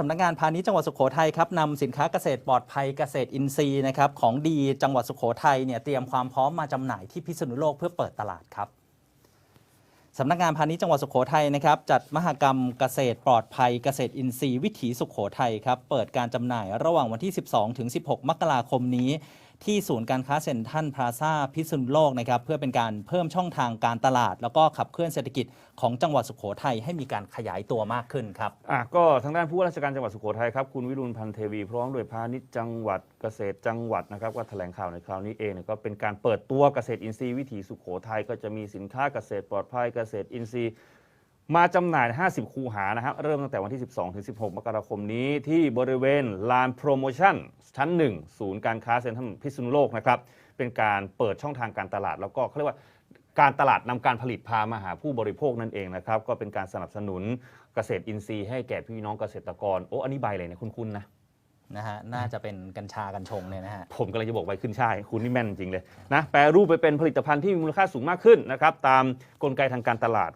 สำนักงานพาณิชย์จังหวัดสุโขทัยครับนำสินค้าเกษตรปลอดภัยเกษตรอินทรีย์นะครับของดีจังหวัดสุโขทัยเนี่ยเตรียมความพร้อมมาจำหน่ายที่พิษณุโลกเพื่อเปิดตลาดครับสำนักงานพาณิชย์จังหวัดสุโขทัยนะครับจัดมหกรรมเกษตรปลอดภัยเกษตรอินทรีย์วิถีสุโขทัยครับเปิดการจำหน่ายระหว่างวันที่ 12 ถึง 16 มกราคมนี้ ที่ศูนย์การค้าเซ็นทรัลพลาซาพิษณุโลกนะครับเพื่อเป็นการเพิ่มช่องทางการตลาด แล้วก็ขับเคลื่อนเศรษฐกิจของจังหวัดสุโขทัยให้มีการขยายตัวมากขึ้นครับอะก็ทางด้านผู้ว่าราชการจังหวัดสุโขทัยครับคุณวิรุณพันเทวีพร้อมด้วยพาณิชย์จังหวัดเกษตรจังหวัดนะครับก็แถลงข่าวในคราวนี้เองก็เป็นการเปิดตัวเกษตรอินทรีย์วิถีสุโขทัยก็จะมีสินค้าเกษตรปลอดภัยเกษตรอินทรีย์มาจำหน่าย 50 คูหานะครับ เริ่มตั้งแต่วันที่ 12 ถึง 16 มกราคมนี้ที่บริเวณลานโปรโมชั่น ชั้น 1 ศูนย์การค้าเซ็นทรัลพิษณุโลกนะครับเป็นการเปิดช่องทางการตลาด แล้วก็เขาเรียกว่าการตลาดนำการผลิตพามาหาผู้บริโภคนั่นเองนะครับก็เป็นการสนับสนุนเกษตรอินทรีย์ให้แก่พี่น้องเกษตรกรโอ้อันนี้ใบอะไรเนี่ยคุ้นๆนะนะฮะน่าจะเป็นกัญชากัญชงเนี่ยนะฮะผมกำลังจะบอกใบขึ้นช่ายคุณนี่แม่นจริงเลยนะแปรรูปไปเป็นผลิตภัณฑ์ที่มีมูลค่าสูงมากขึ้นนะครับตามกลไกทางการตลาด